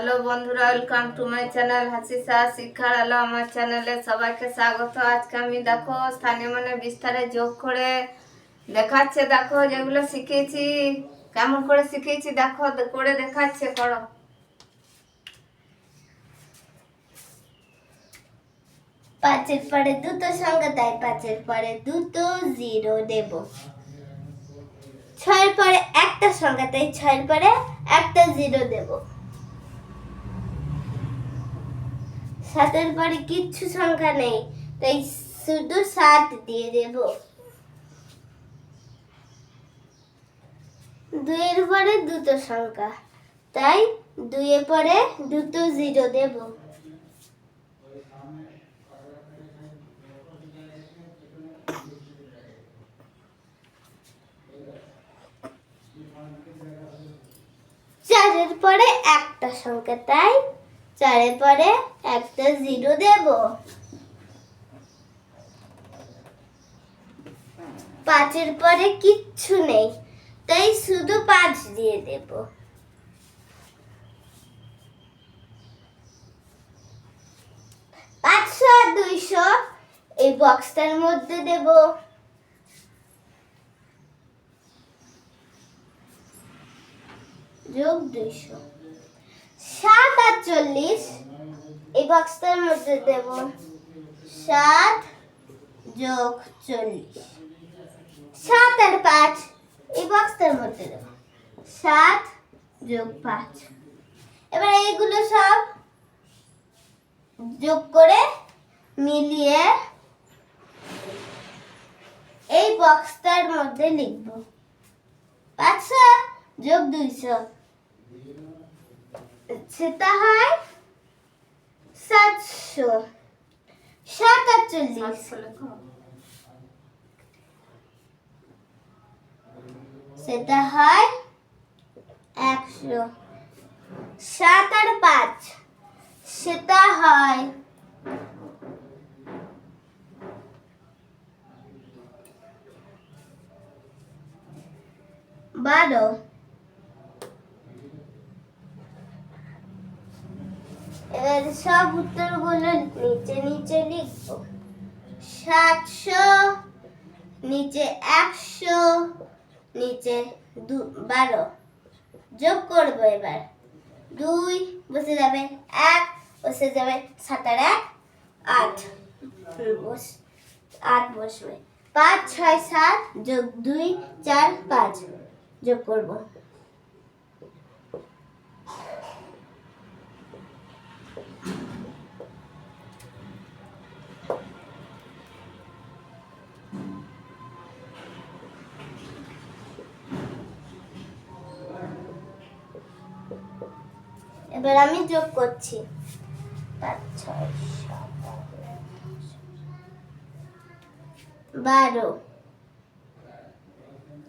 Hello বন্ধুরা welcome to my channel হাসিসা শিক্ষার আলো আমার চ্যানেলে সবাইকে স্বাগত। আজকে আমি দেখো স্থানীয় মানে বিস্তারে যোগ করে দেখাচ্ছে, দেখো যেগুলো শিখেছি, কেমন করে শিখেছি, দেখো, করে দেখাচ্ছে, করো। পাঁচের পরে দুটো সংখ্যা, তাই পাঁচের পরে দুটো জিরো দেব। ছয়ের পরে একটা সংখ্যা, তাই ছয়ের পরে একটা জিরো দেব। সাতের পরে কিচ্ছু সংখ্যা নেই, তাই শুধু সাত দিয়ে দেব। দুইয়ের পরে দুটো সংখ্যা, তাই দুইয়ের পরে দুটো জিরো দেবো। চারের পরে একটা সংখ্যা, তাই চারের পরে একটা জিরো দেব। পাঁচের পরে কিচ্ছু নেই, তাই শুধু পাঁচ দিয়ে দেব। পাঁচশো আর দুইশো এই বক্সটার মধ্যে দেবো। যোগ দুইশো। সাত চল্লিশ। এই বক্সটার মধ্যে দেব সাত যোগ চল্লিশ। সাত আর পাঁচ, এই বক্সটার মধ্যে দেব সাত যোগ পাঁচ। এবার এইগুলো সব যোগ করে মিলিয়ে এই বক্সটার মধ্যে লিখব। পাঁচশো যোগ দুইশো। সেটা হয় সাতশো সাত আটচল্লিশ সেটা হয় একশো সাত আর পাঁচ। সেটা হয় বারো। এবার সব উত্তরগুলো নিচে নিচে লিখব। সাতশো, নিচে একশো, নিচে দু, বারো। যোগ করব এবার। দুই, বসে যাবে এক, বসে যাবে সাতার এক, আট। বস, আট বসবে। পাঁচ, ছয়, সাত যোগ দুই, চার, পাঁচ। যোগ করব। এবার আমি যোগ করছি। পাঁচ, ছয় বারো,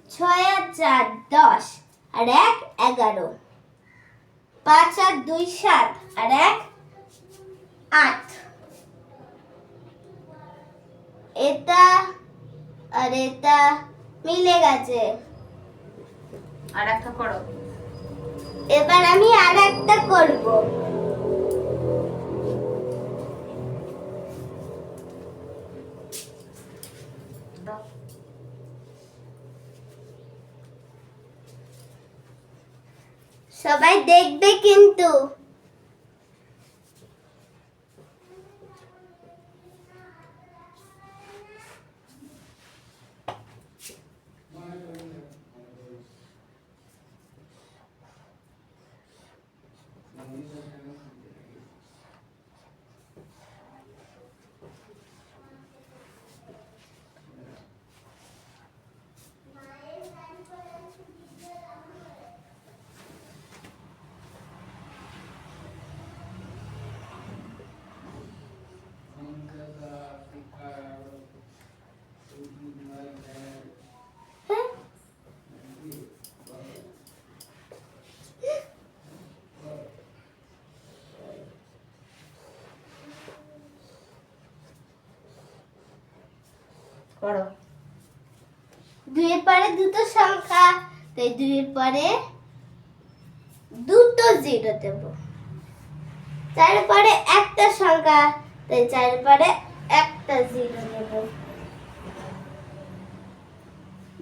ছয়, আর চার, দশ, আর এক, এগারো, পাঁচ, আর দুই, সাত, আর এক, আট। এটা আর এটা মিলে গেছে। আর একটা করো। এবার আমি আর একটা করব। সবাই দেখবে কিন্তু হ্যাঁ? করো। দুইয়ের পরে দুটো সংখ্যা, তাই দুইয়ের পরে দুটো জিরো দেব। তারপরে একটা সংখ্যা, তাই চারপরে একটা জিরো দেব।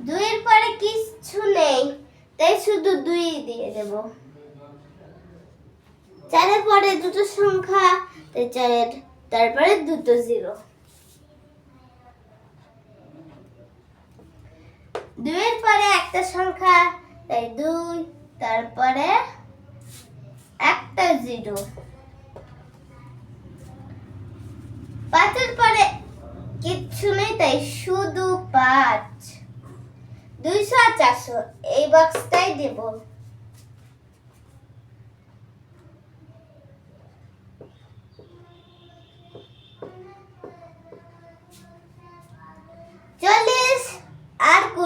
দুইয়ের পরে কিচ্ছু নেই, তাই শুধু দুই দিয়ে দেব। চারের পরে দুটো সংখ্যা, তাই চারের, তারপরে দুটো জিরো দুইয়ের পরে একটা সংখ্যা, তাই দুই, তারপরে একটা জিরো। পাঁচের পরে কিচ্ছু নেই, তাই শুধু পাঁচ। দুইশো আর চারশো, এই বক্সটাই দেব।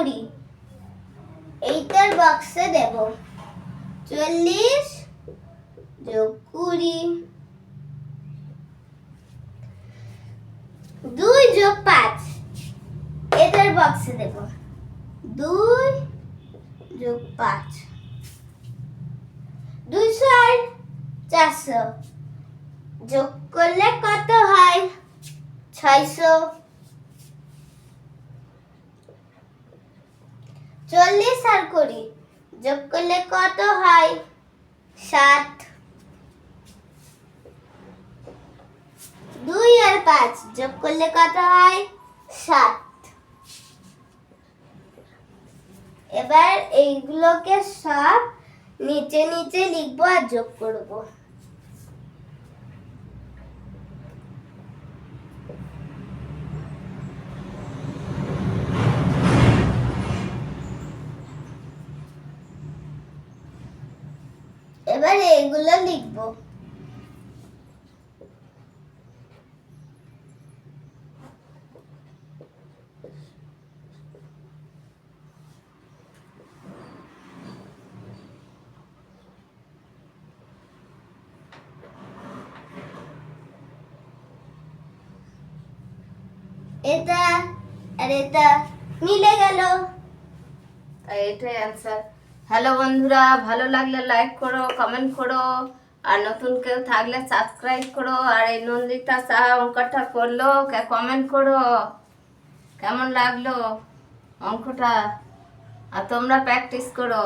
কুড়ি এইটার বক্সে দেব। চল্লিশ যোগ কুড়ি। দুই যোগ পাঁচ। এটার বক্সে দেব। দুই যোগ পাঁচ। দুইশো আর চারশো। যোগ করলে কত হয়? ছয়শো। চল্লিশ আর কুড়ি। যোগ করলে কত হয়? সাত। দুই আর পাঁচ, যোগ করলে কত হয়? সাত। এবার এইগুলোকে সব নিচে নিচে লিখব আর যোগ করব। এবার এইগুলো লিখব। এটা আর এটা মিলে গেল। এটাই অ্যান্সার হ্যালো বন্ধুরা, ভালো লাগলে লাইক করো কমেন্ট করো, আর নতুন কেউ থাকলে সাবস্ক্রাইব করো, আর এই নন্দিতা সাহা অঙ্কটা করল কমেন্ট করো, কেমন লাগল অঙ্কটা? আর তোমরা প্র্যাকটিস করো।